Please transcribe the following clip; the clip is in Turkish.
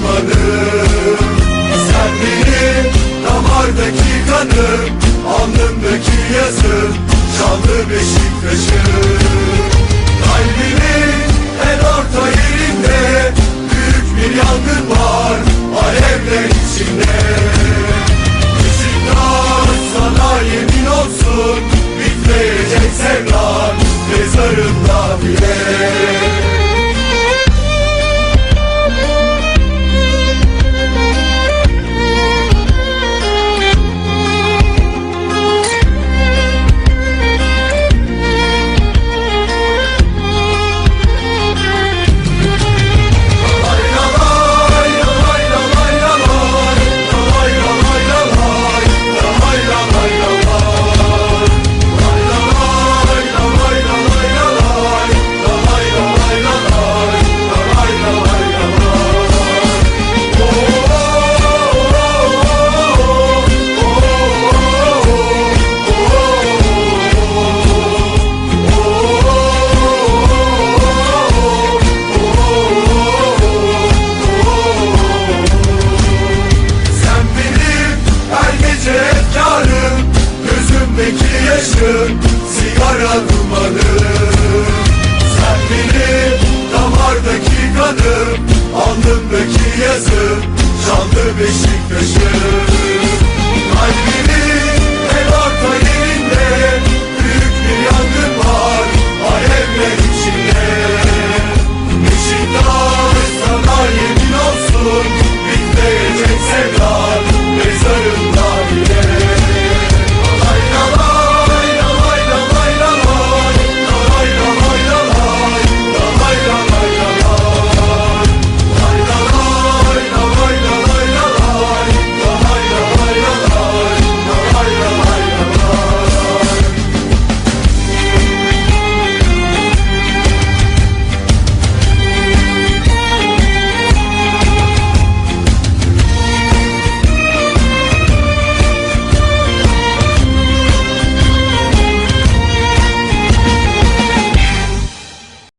düşmanım Sen benim damardaki kanım Alnımdaki yazım Şanlı Beşiktaş'ım Kalbimin en orta yerinde Büyük bir yangın var Alevler içinde Beşiktaş sana yemin olsun Bitmeyecek sevdan Mezarımda bir kara dumanı. Sen benim damardaki kanım Alnımdaki yazım Canlı Beşiktaş'ım